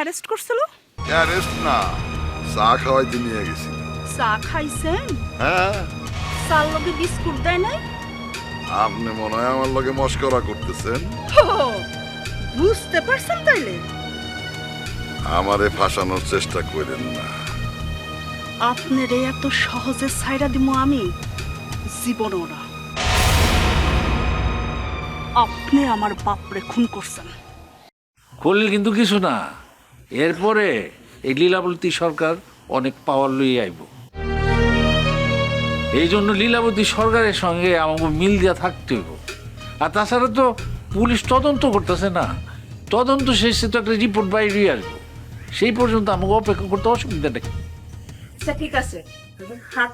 Arrest করছিল? Arrest? না চা খাওয়াইতে নিয়ে গেছি। চা খাইছেন? হ্যাঁ। চার লগে বিস্কুট দেয় নাই? আপনি মনে হয় আমার লগে মস্করা করতেছেন। বুঝতে পারছেন তাইলে? আমারে ফাঁসানোর চেষ্টা করেন না। আপনার এত সহজে ছাইরা দিব আমি? জীবনও না। আপনি আমার বাপরে খুন করছেন। করলে কিন্তু কিছু না। এরপরে এই লীলাবতী সরকার অনেক পাওয়ার লইয়ে আইব। এই জন্য লীলাবতী সরকারের সঙ্গে আমাকে মিল দিয়া থাকতে হইব। আর তাছাড়া তো পুলিশ তদন্ত করতেছে না। তদন্ত শেষে তো একটা রিপোর্ট বাইরে আসব। সেই পর্যন্ত আমাকে অপেক্ষা করতে অসুবিধা নেই আচ্ছা ঠিক আছে। হাত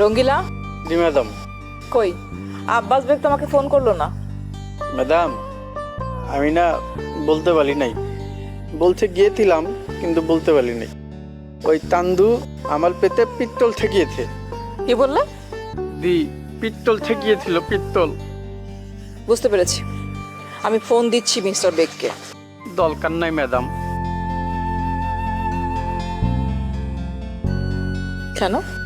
রঙ্গিলা? জি ম্যাডাম। কই? আব্বাস বেগ তোমাকে ফোন করল না? ম্যাডাম আমি না বলতে পারি নাই। বলতে গিয়েছিলাম কিন্তু বলতে পারি নাই। ওই তান্দু আমার পেতে পিত্তল ঠেকিয়েছে। কি বললে? দি পিত্তল ঠেকিয়েছিল পিত্তল। বুঝতে পেরেছি। আমি ফোন দিচ্ছি মিস্টার বেগকে। দরকার নাই ম্যাডাম। কেন?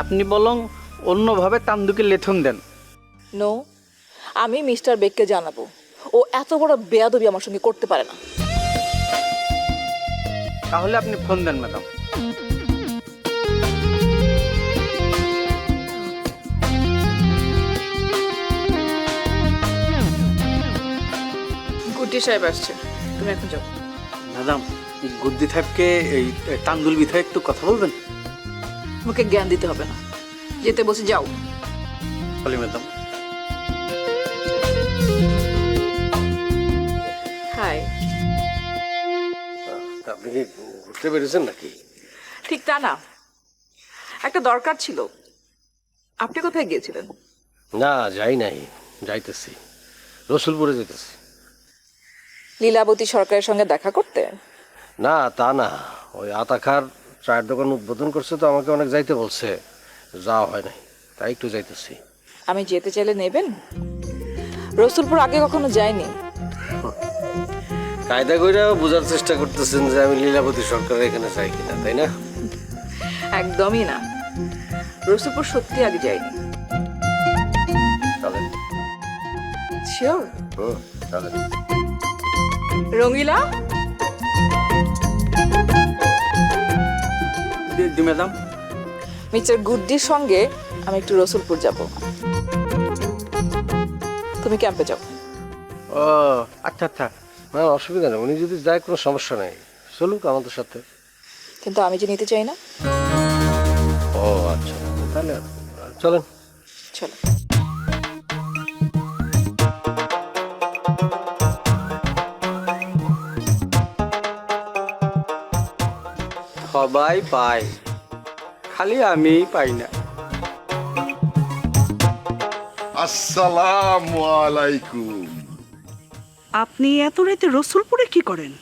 আপনি বলং অন্যভাবে তান্দুকে লেথন দেন। নো আমি মিস্টার বেককে জানাব। ও এত বড় বেয়াদবি আমার সঙ্গে করতে পারে না। তাহলে আপনি ফোন দেন ম্যাডাম। গুড্ডি সাহেব আসছে। তুমি এখন যাও। ম্যাডাম গুদ্দি সাহেবকে এই তান্দুল বিধায় একটু কথা বলবেন? তোমাকে জ্ঞান দিতে হবে না। যেতে বসে যাও। বলি ম্যাডাম। হাই। আপনি কি ঘুরতে পেরেছেন নাকি? ঠিক তা না। একটা দরকার ছিল। আপনি কোথায় গিয়েছিলেন? না যাই নাই। যাইতেছি। রসুলপুরে যেতেছি লীলাবতী সরকারের সঙ্গে দেখা করতে? না তা না। ওই আতাখার চায়ের দোকান উদ্বোধন করছে তো আমাকে অনেক যাইতে বলছে। যাওয়া হয় নাই তাই একটু যাইতেছি। আমি যেতে চাইলে নেবেন? রসুলপুর আগে কখনো যাইনি কায়দা কইরা বোঝার চেষ্টা করতেছেন যে আমি লীলাবতী সরকারের এখানে যাই কিনা তাই না? একদমই না। রসুলপুর সত্যি আগে যাইনি চলেন শিওর হুম, চলেন রঙ্গিলা দি ম্যাডাম মিস্টার গুড্ডির সঙ্গে আমি একটু রসুলপুর যাব। তুমি ক্যাম্পে যাও। ও আচ্ছা আচ্ছা। না অসুবিধা নেই। উনি যদি যায় কোনো সমস্যা নেই। চলুক আমাদের সাথে। কিন্তু আমি যে নিতে চাই না। ও আচ্ছা। তাহলে চলেন। চলো। সবাই পায়। খালি আমি পাই না। আসসালামু আলাইকুম। আপনি এত রাতে রসুলপুরে কি করেন?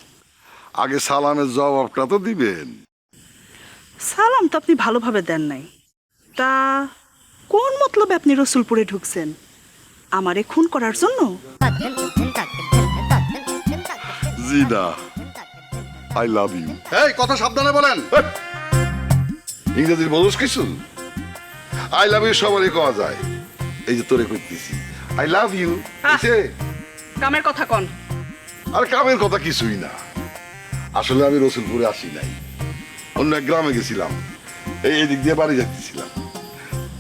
আগে সালামের জবাবটা তো দিবেন। সালাম তো আপনি ভালোভাবে দেন নাই। তা কোন মতলবে আপনি রসুলপুরে ঢুকছেন? আমারে খুন করার জন্য? জি না আই লাভ ইউ এই কথা সাবধানে বলেন। ইংরেজির বলুস কিছু? আই লাভ ইউ সবারই কওয়া যায়। এই যে তোরে করতেছি আই লাভ ইউ এসে কামের কথা কন। আর কামের কথা কিছুই না। আসলে আমি রসুলপুরে আসি নাই। অন্য এক গ্রামে গেছিলাম। এই এদিক দিয়ে বাড়ি যাচ্ছিলাম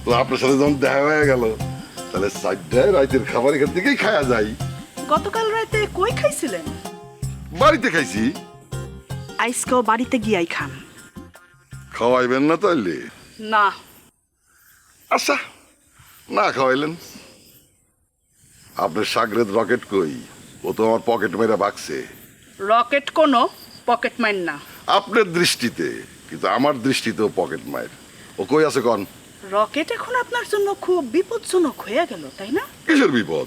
তো আপনার সাথে যখন দেখা হয়ে গেল তাহলে চারটায় রাইতের খাবার এখান থেকেই খাওয়া যায় গতকাল রাতে কই খাইছিলেন? বাড়িতে খাইছি। আইসকেও বাড়িতে গিয়াই খান। খাওয়াইবেন না তাইলে? না। আচ্ছা না খাওয়াইলেন। আপনার সাগরেদ রকেট কই? ও তো আমার পকেট মেরে ভাগছে। রকেট কোনো পকেট মাইন না। আপনার দৃষ্টিতে কিন্তু আমার দৃষ্টিতেও পকেট মায়ের ও কই আছে কন? রকেট এখন আপনার জন্য খুব বিপজ্জনক হয়ে গেল তাই না? কিসের বিপদ?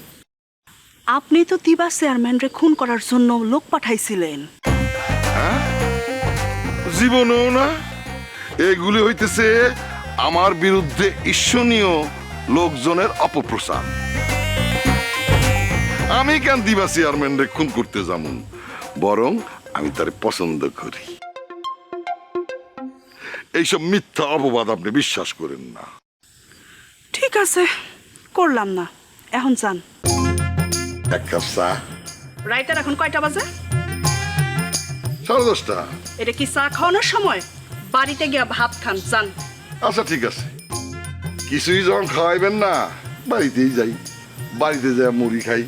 আপনি তো তিবা চেয়ারম্যানরে খুন করার জন্য লোক পাঠাইছিলেন। জীবনেও না এগুলি হইতেছে আমার বিরুদ্ধে ঈর্ষণীয় লোকজনের অপপ্রচার। আমি কেন দিবা চেয়ারম্যানরে খুন করতে যামুন বরং আমি তার পছন্দ করি। এইসব মিথ্যা অপবাদ আপনি বিশ্বাস করেন না। ঠিক আছে করলাম না। এখন যান। এক কাপ চা। রাইটার এখন কয়টা বাজে? সাড়ে দশটা। এটা কি চা খাওয়ানোর সময়? বাড়িতে গিয়া ভাত খান যান। আচ্ছা ঠিক আছে। কিছুই যখন খাওয়াইবেন না বাড়িতেই যাই। বাড়িতে যাই মুড়ি খাই।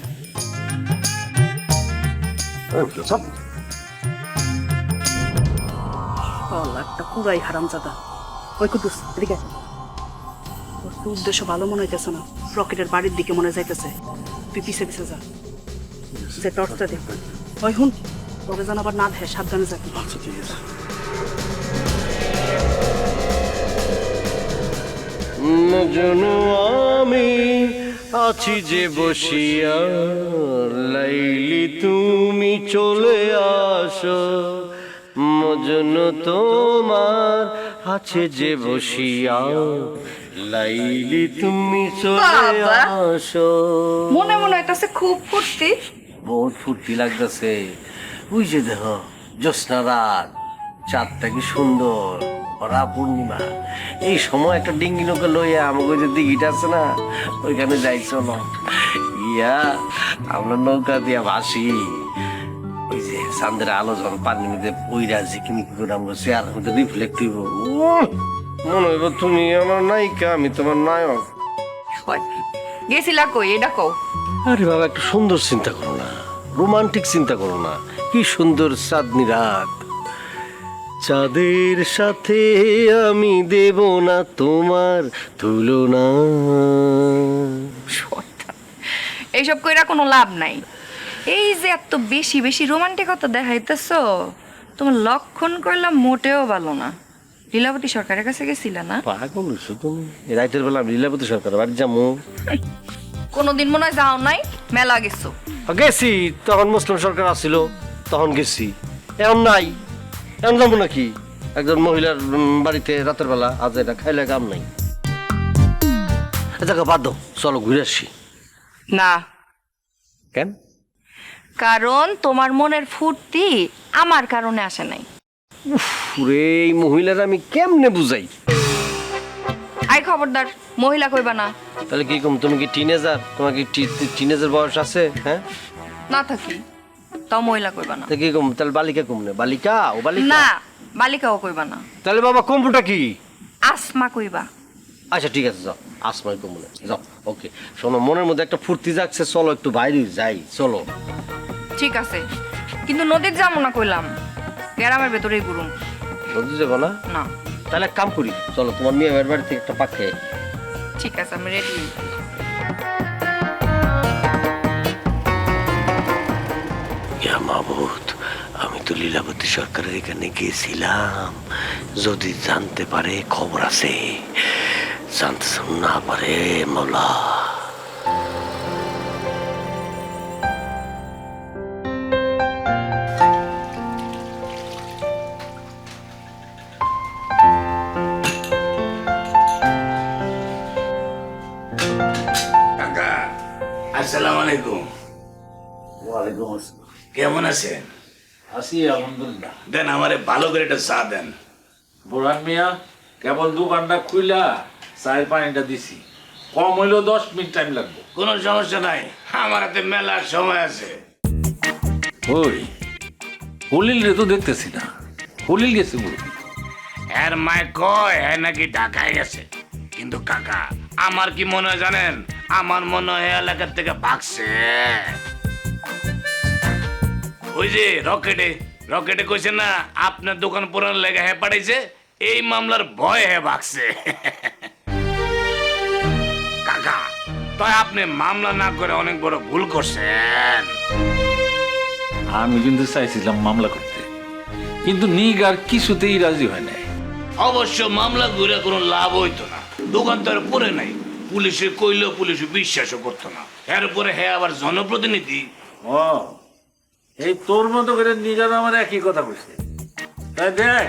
একটা পুরাই হারাম জাদা ওই এদিকে তো উদ্দেশ্য ভালো মনে হইতেছে না। রকেটের বাড়ির দিকে মনে যাইতেছে। তুই পিছে পিছে যা। যে টর্চটা দেখ ওই হুন। তোকে যেন আবার না দেয় সাবধানে যাবি আচ্ছা ঠিক আছে। মজনু আমি আছি যে বসিয়া লাইলি তুমি চলে আসো। মজনু তোমার আছে যে বসিয়া লাইলি তুমি চলে বাবা। আসো। মনে মনে হইতাছে খুব ফুর্তি। বহুত ফুর্তি লাগতেছে। ওই যে দেখ জ্যোৎস্না রাত চাঁদটা কি সুন্দর ভরা পূর্ণিমা। এই সময় একটা ডিঙ্গি নৌকা লইয়া আমাকে যে দিঘিটা আছে না ওইখানে যাইছো না? ইয়া আমরা নৌকা দিয়া ভাসি। ওই যে চান্দের আলো যখন পানির মধ্যে পইরা যে কিনি করে আমরা চেয়ার মধ্যে রিফ্লেক্ট হইব। মনে হইব তুমি আমার নায়িকা আমি তোমার নায়ক। গেছিলা কই? এটা কও। আরে বাবা একটু সুন্দর চিন্তা করো না রোমান্টিক চিন্তা করো না। কি সুন্দর চাঁদনি রাত। চাঁদের সাথে আমি দেব না তোমার তুলনা। এইসব কইরা কোনো লাভ নাই। এই যে এত বেশি বেশি রোমান্টিকতা দেখাইতেছ তোমার লক্ষণ করলাম মোটেও ভালো না। লীলাবতী সরকারের কাছে গেছিলা না? পাগল হইছো তুমি। রাইতের বেলা আমি লীলাবতী সরকার বাড়ি যাব কোনোদিন মনে হয় যাও নাই মেলা গেছো। গেছি তখন মুসলিম সরকার আসছিল তখন গেছি। এখন নাই। এখন যাব নাকি? একজন মহিলার বাড়িতে রাতের বেলা আজ এটা খাইলে কাম নাই। এটা বাদ দাও চলো ঘুরে আসি। না। কেন? কারণ তোমার মনের ফুর্তি আমার কারণে আসে নাই। রে এই মহিলার আমি কেমনে বুঝাই? আই খবরদার মহিলা কইবা না। তাহলে কি কম তুমি কি টিনেজার তোমার কি টিনেজার বয়স আছে হ্যাঁ? না থাকি। তাও মহিলা কইবা না। তা কি কম? তাহলে বালিকা কমনে বালিকা? ও বালিকা? না বালিকাও কইবা না। তাহলে বাবা কম্পুটা কি? আসমা কইবা আচ্ছা ঠিক আছে যাও। আসমাই কমনে যাও ওকে শোনো মনের মধ্যে একটা ফুর্তি যাচ্ছে চলো একটু বাইরে যাই চলো। ঠিক আছে। কিন্তু নদীর যাব না কইলাম। গ্রামের ভেতরেই গুরুম নদী যাব না? না। তাহলে এক কাম করি চলো তোমার মেয়ে বাড়ি থেকে একটা পাখে ঠিক আছে আমি রেডি মাহবুদ, আমি তো লীলাবতী সরকারের এখানে গেছিলাম। যদি জানতে পারে, খবর আছে। জানতে না পারে মৌলা কেমন আছেন? আছি আলহামদুলিল্লাহ। দেন আমারে ভালো করে একটা চা দেন। বুড়ান মিয়া কেবল দোকানটা খুইলা চায়ের পানিটা দিছি। কম হইলেও দশ মিনিট টাইম লাগবে। কোনো সমস্যা নাই আমার হাতে মেলার সময় আছে। ওই হলিল রে তো দেখতেছি না। হলিল গেছে বুড়ো এর মায় কয় হ্যাঁ নাকি ঢাকায় গেছে। কিন্তু কাকা আমার কি মনে হয় জানেন? আমার মনে হয় এলাকার থেকে ভাগছে। ওই যে রকেটে রকেটে কইছে না আপনার দোকান পুরান লেগে হ্যাঁ পাঠাইছে এই মামলার ভয় হ্যাঁ ভাগছে কাকা তাই আপনি মামলা না করে অনেক বড় ভুল করছেন। আমি কিন্তু চাইছিলাম মামলা করতে কিন্তু নিগ আর কিছুতেই রাজি হয় নাই। অবশ্য মামলা ঘুরে কোনো লাভ হইতো না। দোকান তো আর পরে নাই। পুলিশে কইলেও পুলিশ বিশ্বাসও করতো না। এর উপরে হ্যাঁ আবার জনপ্রতিনিধি। ও এই তোর মতো করে নিজের আমার একই কথা কইছে। তাই দেখ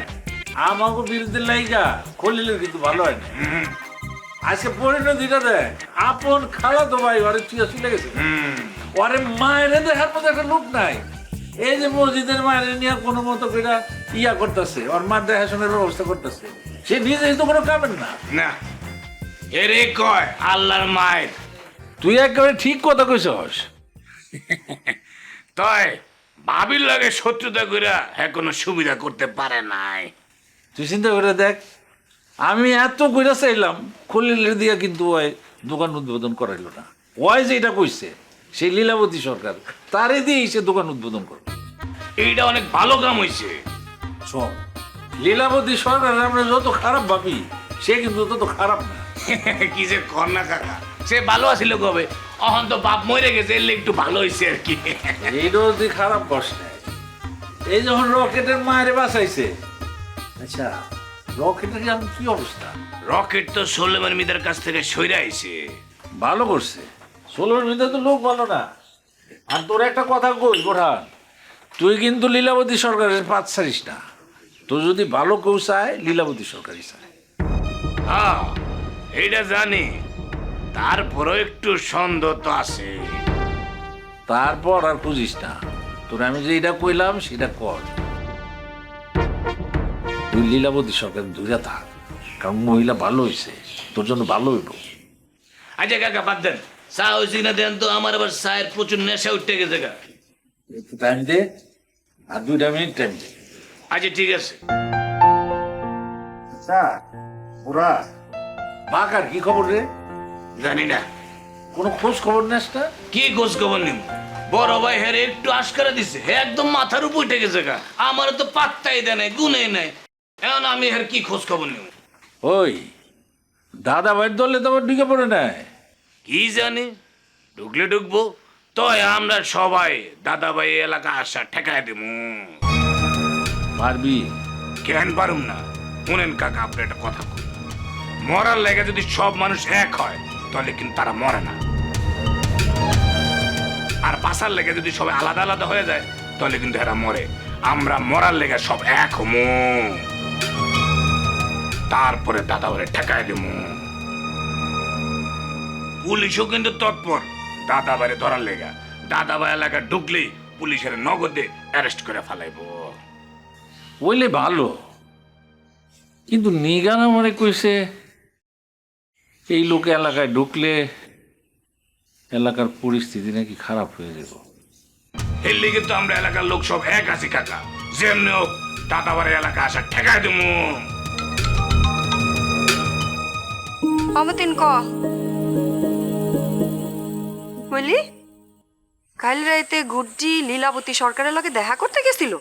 আমাকে বিরুদ্ধে লাইগা খলিলে কিন্তু ভালো হয় না। আজকে পরিণতিটা দেখ আপন খালা তো ভাই ওরে চুয়া চলে গেছে। ওরে মায়ের দেখার মতো একটা লোক নাই। এই যে মসজিদের মায়ের নিয়ে কোনো মতো করে ইয়া করতেছে ওর মার দেখাশোনার ব্যবস্থা করতেছে। সে নিজে তো কোনো কামের না। না। এরে কয় আল্লাহর মায়ের। তুই একেবারে ঠিক কথা কইছস। তয় ভাবির লাগে শত্রুতা করে হ্যাঁ কোনো সুবিধা করতে পারে নাই। তুই চিন্তা করে দেখ আমি এত কইরা চাইলাম খলিলের দিয়া কিন্তু ওই দোকান উদ্বোধন করাইলো না। ওই যে এটা কইছে সেই লীলাবতী সরকার তারে দিয়েই সে দোকান উদ্বোধন করবে এইটা অনেক ভালো কাম হইছে। শোন লীলাবতী সরকার আমরা যত খারাপ ভাবি সে কিন্তু তত খারাপ না। কি যে না কাকা। সে ভালো আছিল কবে? অহন তো বাপ মরে গেছে এলে একটু ভালো হয়েছে আর কি। এইটাও তুই খারাপ কষ্ট নাই। এই যখন রকেটের মায়ের বাঁচাইছে। আচ্ছা রকেটের এখন কি অবস্থা? রকেট তো সোলেমান মিদার কাছ থেকে সইরা আইছে। ভালো করছে। ষোলোর ভিতরে তো লোক ভালো না। আর তোর একটা কথা কই বোরহান? তুই কিন্তু লীলাবতী সরকারের পাঁচ ছাড়িস না। তোর যদি ভালো কেউ চায় লীলাবতী সরকারই চায়। হ্যাঁ এইটা জানি। তারপরও একটু সন্দেহ তো আছে। তারপর আর খুঁজিস না। তোর আমি যে এটা কইলাম সেটা কর। তুই লীলাবতী সরকার দূরে থাক কারণ মহিলা ভালো হয়েছে তোর জন্য ভালো হইব। আচ্ছা কাকা বাদ দেন। চা হয়েছে না দেন তো আমার আবার চায়ের প্রচুর নেশা উঠতে গেছে গা একটু টাইম দে আর দুইটা মিনিট টাইম দে। আচ্ছা ঠিক আছে। আচ্ছা ওরা। বাকার কি খবর রে? জানি না। কোনো খোঁজ খবর নেস না? কি খোঁজ খবর নিম? বড় ভাই হ্যাঁ একটু আশকারা দিছে। হ্যাঁ একদম মাথার উপর উঠে গেছে গা। আমার তো পাত্তাই দেয় নাই গুনে নাই। এখন আমি হ্যাঁ কি খোঁজ খবর নিব ওই দাদা ভাইয়ের দলে তো আবার ঢুকে পড়ে নাই। কি জানি ঢুকলে ঢুকবো। তয় আমরা সবাই দাদা ভাই এলাকা আসা ঠেকায় দেবো পারবি? কেন পারুম না? শুনেন কাকা আপনি একটা কথা মরার লেগে যদি সব মানুষ এক হয় তাহলে কিন্তু তারা মরে না। আর বাসার লেগে যদি সবাই আলাদা আলাদা হয়ে যায়, তাহলে কিন্তু এরা মরে। আমরা মরার লেগে সব এক হমু। তারপরে দাদা বলে ঠেকায় দেবো পুলিশও কিন্তু তৎপর। দাদা বাইরে ধরার লেগা। দাদা ভাই এলাকা ঢুকলেই পুলিশের নগদে অ্যারেস্ট করে ফেলাইবো। বললে ভালো। কিন্তু নিগান আমারে কইছে এই লোক এলাকায় ঢুকলে এলাকার পরিস্থিতি নাকি খারাপ হয়ে যাব। এর লিগে তো আমরা এলাকার লোক সব এক আছি কাকা। যেমনি হোক দাদাবাড়ি এলাকা আসা ঠেকায় দেবো অমতিন ক? বলি কাল রাইতে গুড্ডি লীলাবতী সরকারের লগে দেখা করতে গেছিল?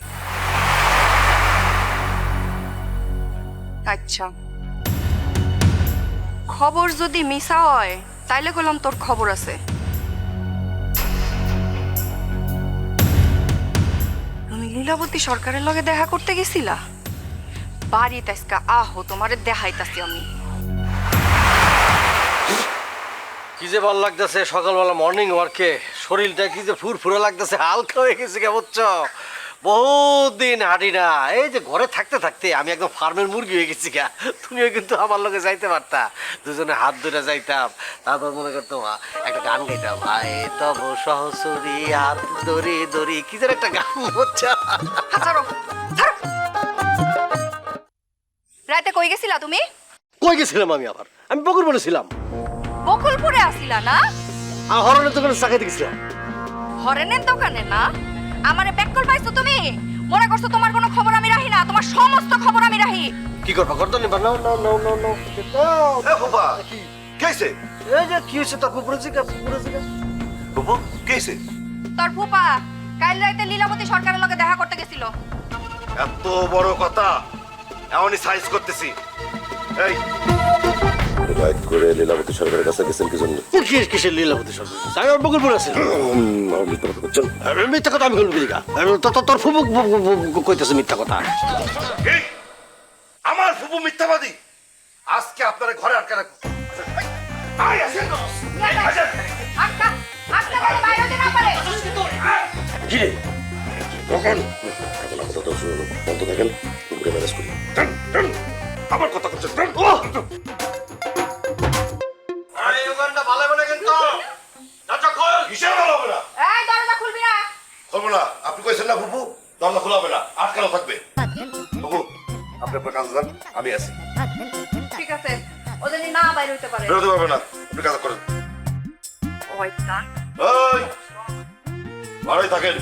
আচ্ছা। খবর যদি মিশা হয়, তাইলে কইলাম তোর খবর আছে। তুমি লীলাবতী সরকারের লগে দেখা করতে গেছিলা? বাড়িতে আজকা আহো, তোমারে দেখাইতাছি আমি। কি যে ভালো লাগতেছে, সকালবেলা মর্নিং ওয়ার্কে শরীরটা কি যে ফুরফুরে লাগতেছে, হালকা হয়ে গেছে কে বুঝছ? বহুত দিন হাঁটি না। এই যে ঘরে থাকতে থাকতে আমি একদম ফার্মের মুরগি হয়ে গেছি গা। তুমিও কিন্তু আমার লোকে যাইতে পারতা। দুজনে হাত ধরে যাইতাম। তারপর মনে করতাম একটা গান গাইতাম। আয় তব সহসরি হাত দড়ি দড়ি। কি যেন একটা গান হচ্ছে রাতে কই গেছিলা তুমি? কই গেছিলাম আমি আবার? আমি বকুর বলেছিলাম বকুলপুরে আসিলা না? আর হরণের দোকানে চাকাইতে গেছিলাম। হরেনের দোকানে না? আমারে ব্যাক কল পাইছো তুমি? মনে করছ তোমার কোনো খবর আমি রাখি না তোমার সমস্ত খবর আমি রাখি কি করবা করতো নিবা? নাও নাও নাও নাও নাও এ ফুপা কেসে এই যে কি হয়েছে তোর পুকুরে জিগা পুকুরে জিগা ফুপু কেছে তোর ফুপা কাল রাতে লীলাবতী সরকারের লগে দেখা করতে গেছিল। এত বড় কথা এমনই সাইজ করতেছি। এই রাইট করে লীলাবতী সরকারের কাছে গেছেন কি জন্য? কিসের কিসের লীলাবতী সরকার? আমি আর বকুলপুর আছি। মিথ্যা কথা আমি বলব দিগা তোর ফুবু কইতেছে মিথ্যা কথা। আমার ফুপু মিথ্যাবাদী? আজকে আপনার ঘরে আটকে রাখব। আয় আসেন। আসেন। বাইরে হতে না পারে কি রে কখন বন্ধ থাকেন ম্যানেজ করি। আমার কথা করছে কইছেন না ফুপু? দরজা খোলা হবে না। আটকানো থাকবে? ফুপু আপনি আপনার কাজ যান আমি আছি। ঠিক আছে ও যদি না বাইরে হইতে পারে। বেরোতে পারবে না আপনি কাজ করেন। ওই ভালোই থাকেন।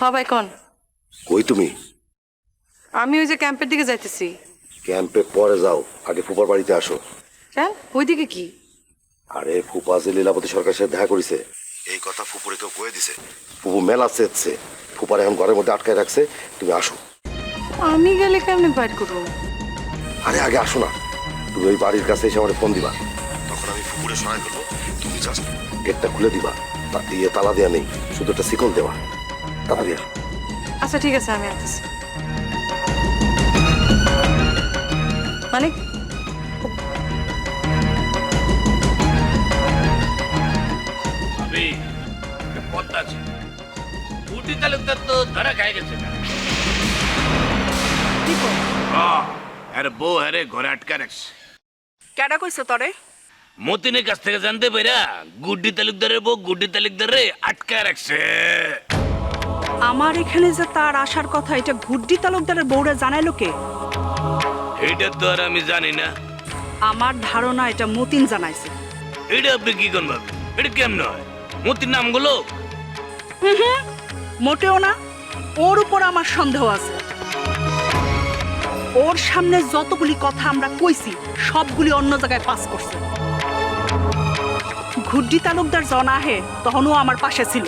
হবাই কোন? কই তুমি? আমি ওই যে ক্যাম্পের দিকে যাইতেছি। ক্যাম্পে পরে যাও আগে ফুপার বাড়িতে আসো। কেন ওইদিকে কি? আরে ফুপা যে লীলাবতী সরকারের সাথে দেখা করেছে এই কথা ফুপুরে কেউ কয়ে দিছে। ফুপু মেলা চেয়েছে ফুপার এখন ঘরের মধ্যে আটকায় রাখছে তুমি আসো। আমি গেলে কেমনে বাইর করব? আরে আগে আসো না তুমি ওই বাড়ির কাছে এসে আমার ফোন দিবা। তখন আমি ফুপুরে সরাই ফেলব তুমি জাস্ট গেটটা খুলে দিবা তা দিয়ে তালা দেওয়া নেই শুধু একটা শিকল দেওয়া। তাড়াতাড়ি আসো আচ্ছা ঠিক আছে আমি আসতেছি। আমি আছে। তালুকদার তো ধরা খাই গেছে। আরে বউ আরে ঘরে আটকা রাখছে। কেডা কইছে তরে? মতিনের কাছ থেকে জানতে পেরা গুড্ডি তালুকদারের বউ গুড্ডি তালুকদারে আটকা রাখছে। আমার এখানে যে তার আসার কথা এটা ঘুড্ডি তালুকদারের বউরা জানাইলো কে? এইটা তো আর আমি জানি না। আমার ধারণা এটা মতিন জানাইছে। এটা আপনি কি কোন ভাবে? এটা কেমন হয়? মতির নামগুলো? মোটেও না। ওর উপর আমার সন্দেহ আছে। ওর সামনে যতগুলি কথা আমরা কইছি সবগুলি অন্য জায়গায় পাস করছে। ঘুড্ডি তালুকদার জন আহে তখন ও আমার পাশে ছিল।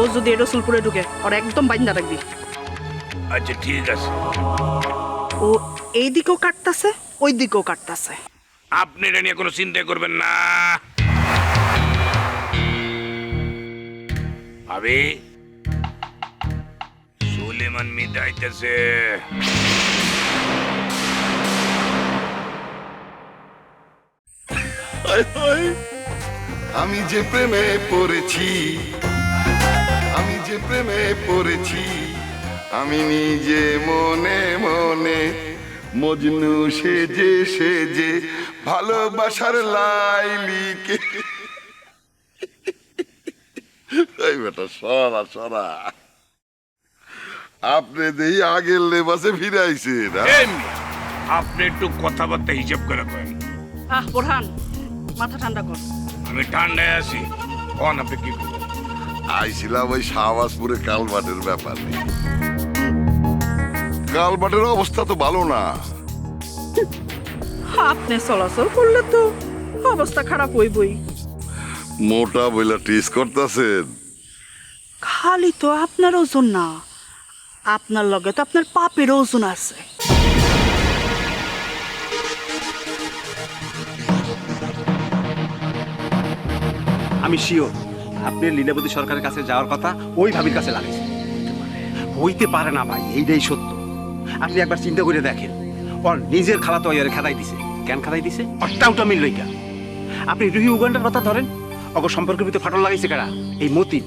ও যদি রসুলপুরে ঢুকে ওর একদম বাইন্দা রাখবি আচ্ছা ঠিক আছে। ও এই দিকেও কাটতাছে ওই দিকেও কাটতাছে আপনি এটা নিয়ে কোনো চিন্তা করবেন না। ভাবি সুলেমান মিদা আইতেছে। আমি যে প্রেমে পড়েছি আমি প্রেমে পড়েছি। আমি নিজে মনে মনে মজনু সেজে সেজে ভালোবাসার লাইলিকে এই বেটা সরা সরা। আপনি দেই আগের লেবাসে ফিরে আইছেন? আপনি একটু কথাবার্তা হিসাব করে করেন। আহ বোরহান মাথা ঠান্ডা কর। আমি ঠান্ডায় আছি। কন আপনি কি করবেন? আইছিলাম ওই শাহবাজপুরে কালবাটের ব্যাপার। কালবাটের অবস্থা তো ভালো না। আপনি চলাচল করলে তো অবস্থা খারাপ হইবই। মোটা বইলা টিস করতেছেন। খালি তো আপনার ওজন না আপনার লগে তো আপনার পাপের ওজন আছে। আমি শিওর আপনি লীলাবতী সরকারের কাছে যাওয়ার কথা ওই ভাবির কাছে লাগাইছে হইতে পারে না ভাই এইটাই সত্য। আপনি একবার চিন্তা করে দেখেন। ওর নিজের খালা তো ওয়ারে খেদাই দিছে। কেন খেদাই দিছে? অট্টা উটা মিল লইকা। আপনি রুহি উগান্ডার কথা ধরেন? অগ সম্পর্কের ভিতরে ফাটল লাগাইছে কারা? এই মতিন।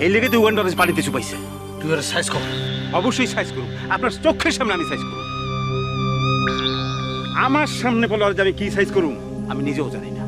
এই লেগে তো উগান্ডার পানিতে চুপাইছে। তুই ওর সাইজ কর। অবশ্যই সাইজ করুন আপনার চোখের সামনে আমি সাইজ করুন আমার সামনে বলো আর যে আমি কি সাইজ করুন আমি নিজেও জানি না।